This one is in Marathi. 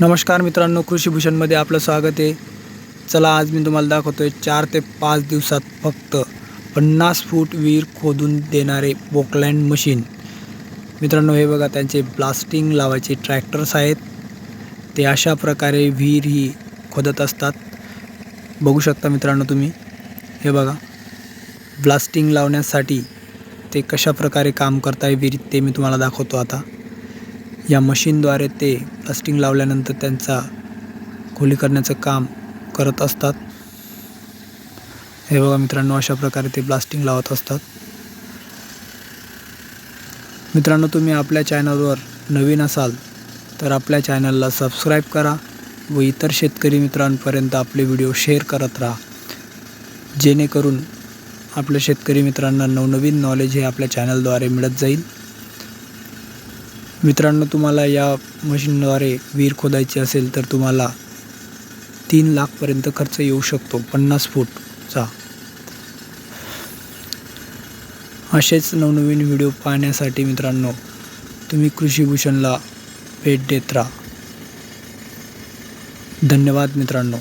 नमस्कार मित्रांनो कृषीभूषणमध्ये आपलं स्वागत आहे. चला आज मी तुम्हाला दाखवतो आहे चार ते पाच दिवसात फक्त पन्नास फूट विहीर खोदून देणारे बोकलँड मशीन मित्रांनो हे बघा त्यांचे ब्लास्टिंग लावायचे ट्रॅक्टर्स आहेत. ते अशा प्रकारे विहीर ही खोदत असतात. बघू शकता मित्रांनो तुम्ही. हे बघा ब्लास्टिंग लावण्यासाठी ते कशा प्रकारे काम करताय विहिरीत ते मी तुम्हाला दाखवतो आता. या मशीनद्वारे ते प्लास्टिंग लावल्यानंतर त्यांचा खोली करण्याचं काम करत असतात. हे बघा मित्रांनो अशा प्रकारे ते ब्लास्टिंग लावत असतात. मित्रांनो तुम्ही आपल्या चॅनलवर नवीन असाल तर आपल्या चॅनलला सबस्क्राईब करा व इतर शेतकरी मित्रांपर्यंत आपले व्हिडिओ शेअर करत राहा. जेणेकरून आपल्या शेतकरी मित्रांना नवनवीन नॉलेज हे आपल्या चॅनलद्वारे मिळत जाईल. मित्रांनो तुम्हाला या मशीनद्वारे विहीर खोदायची असेल तर तुम्हाला तीन लाखपर्यंत खर्च येऊ शकतो पन्नास फूटचा. असेच नवनवीन व्हिडिओ पाहण्यासाठी मित्रांनो तुम्ही कृषीभूषणला भेट देत राहा. धन्यवाद मित्रांनो.